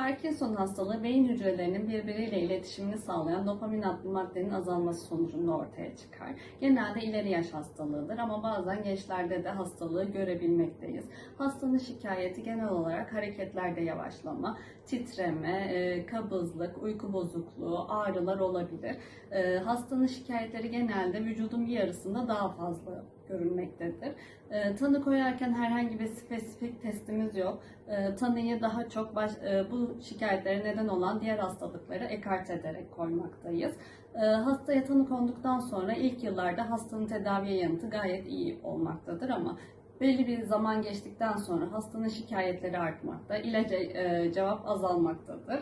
Parkinson hastalığı beyin hücrelerinin birbiriyle iletişimini sağlayan dopamin adlı maddenin azalması sonucunda ortaya çıkar. Genelde ileri yaş hastalığıdır ama bazen gençlerde de hastalığı görebilmekteyiz. Hastanın şikayeti genel olarak hareketlerde yavaşlama, titreme, e, kabızlık, uyku bozukluğu, ağrılar olabilir. E, Hastanın şikayetleri genelde vücudun bir yarısında daha fazla görülmektedir. E, Tanı koyarken herhangi bir spesifik testimiz yok. E, Tanıyı daha çok baş- e, bu şikayetlere neden olan diğer hastalıkları ekart ederek koymaktayız. E, Hastaya tanı konduktan sonra ilk yıllarda hastanın tedaviye yanıtı gayet iyi olmaktadır ama belli bir zaman geçtikten sonra hastanın şikayetleri artmakta, ilaca e, cevap azalmaktadır.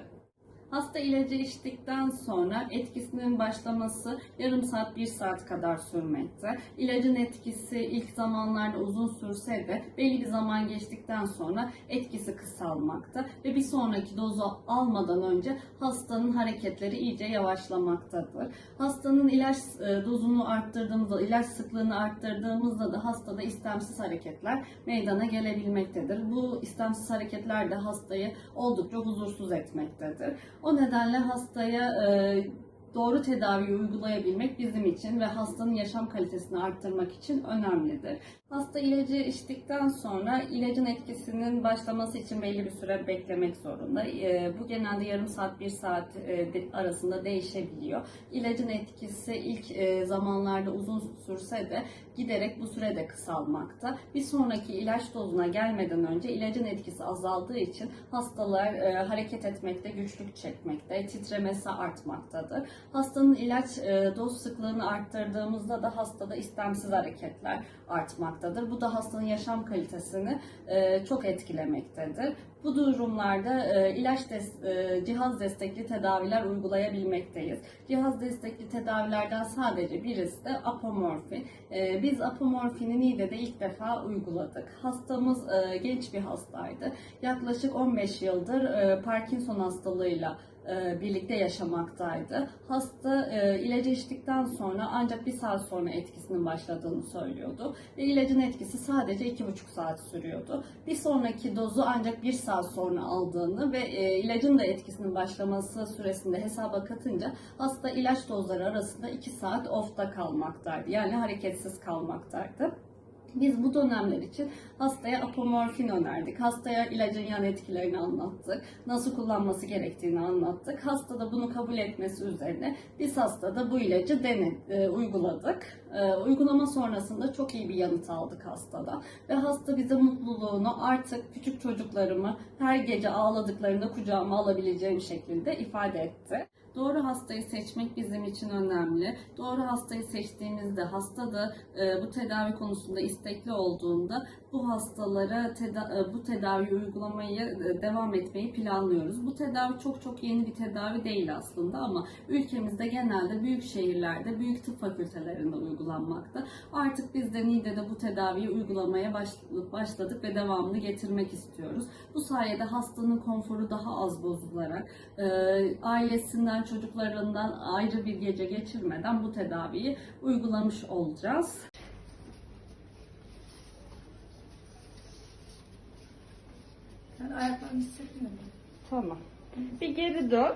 Hasta ilacı içtikten sonra etkisinin başlaması yarım saat, bir saat kadar sürmekte. İlacın etkisi ilk zamanlarda uzun sürse de belli bir zaman geçtikten sonra etkisi kısalmakta ve bir sonraki dozu almadan önce hastanın hareketleri iyice yavaşlamaktadır. Hastanın ilaç e, dozunu arttırdığımızda, ilaç sıklığını arttırdığımızda da hastada istemsiz hareketler meydana gelebilmektedir. Bu istemsiz hareketler de hastayı oldukça huzursuz etmektedir. O nedenle hastaya e, doğru tedaviyi uygulayabilmek bizim için ve hastanın yaşam kalitesini arttırmak için önemlidir. Hasta ilacı içtikten sonra ilacın etkisinin başlaması için belli bir süre beklemek zorunda. E, bu genelde yarım saat, bir saat e, de- arasında değişebiliyor. İlacın etkisi ilk e, zamanlarda uzun sürse de giderek bu sürede kısalmakta. Bir sonraki ilaç dozuna gelmeden önce ilacın etkisi azaldığı için hastalar e, hareket etmekte güçlük çekmekte, titremesi artmaktadır. Hastanın ilaç e, doz sıklığını arttırdığımızda da hastada istemsiz hareketler artmaktadır. Bu da hastanın yaşam kalitesini e, çok etkilemektedir. Bu durumlarda e, ilaç des- e, cihaz destekli tedaviler uygulayabilmekteyiz. Cihaz destekli tedavilerden sadece birisi de apomorfin. Biz apomorfini Niğde'de ilk defa uyguladık. Hastamız genç bir hastaydı. Yaklaşık 15 yıldır Parkinson hastalığıyla birlikte yaşamaktaydı. Hasta e, ilacı içtikten sonra ancak bir saat sonra etkisinin başladığını söylüyordu. Ve ilacın etkisi sadece iki buçuk saat sürüyordu. Bir sonraki dozu ancak bir saat sonra aldığını ve e, ilacın da etkisinin başlaması süresinde hesaba katınca hasta ilaç dozları arasında iki saat off'ta kalmaktaydı. Yani hareketsiz kalmaktaydı. Biz bu dönemler için hastaya apomorfin önerdik. Hastaya ilacın yan etkilerini anlattık. Nasıl kullanması gerektiğini anlattık. Hasta da bunu kabul etmesi üzerine biz hastada bu ilacı dene, e, uyguladık. E, uygulama sonrasında çok iyi bir yanıt aldık hastada. Ve hasta bize mutluluğunu artık küçük çocuklarımı her gece ağladıklarında kucağıma alabileceğim şekilde ifade etti. Doğru hastayı seçmek bizim için önemli. Doğru hastayı seçtiğimizde hasta da e, bu tedavi konusunda istekli olduğunda bu hastalara teda- e, bu tedaviyi uygulamayı e, devam etmeyi planlıyoruz. Bu tedavi çok çok yeni bir tedavi değil aslında ama ülkemizde genelde büyük şehirlerde, büyük tıp fakültelerinde uygulanmakta. Artık biz de Niğde'de bu tedaviyi uygulamaya baş- başladık ve devamını getirmek istiyoruz. Bu sayede hastanın konforu daha az bozularak e, ailesinden, çocuklarından ayrı bir gece geçirmeden bu tedaviyi uygulamış olacağız. Ben ayaklarımı hissetmiyorum. Tamam. Bir geri dön.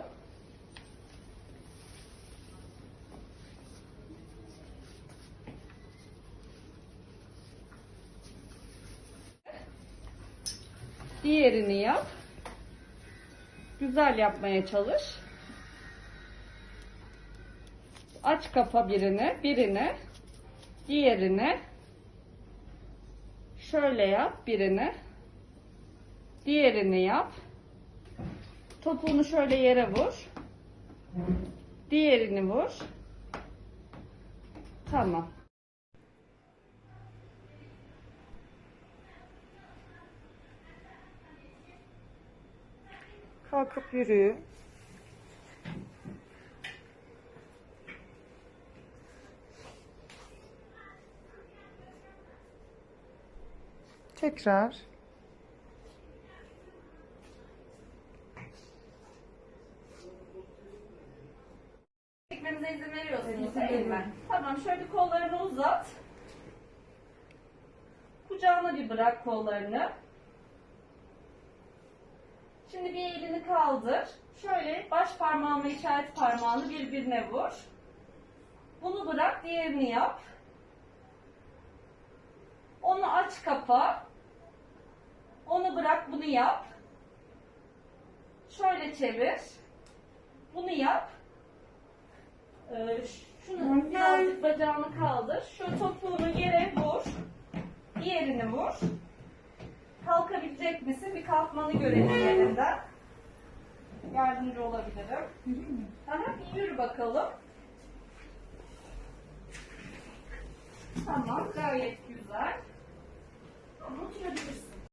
Diğerini yap. Güzel yapmaya çalış. Aç kafa birini, birini, diğerini. Şöyle yap birini. Diğerini yap. Topuğunu şöyle yere vur. Diğerini vur. Tamam. Kalkıp yürüyün. Tekrar. Çekmemize izin veriyorsunuz değil mi? Tamam şöyle kollarını uzat. Kucağına bir bırak kollarını. Şimdi bir elini kaldır. Şöyle baş parmağınla işaret parmağını birbirine vur. Bunu bırak, diğerini yap. Onu aç kapa. Onu bırak, bunu yap. Şöyle çevir. Bunu yap. Ee, şunu birazcık bacağını kaldır. Şu topuğunu yere vur. Diğerini vur. Kalkabilecek misin? Bir kalkmanı görelim yerinden. Yardımcı olabilirim. Aha, bir yürü bakalım. Tamam, gayet güzel. Oturabilirsin.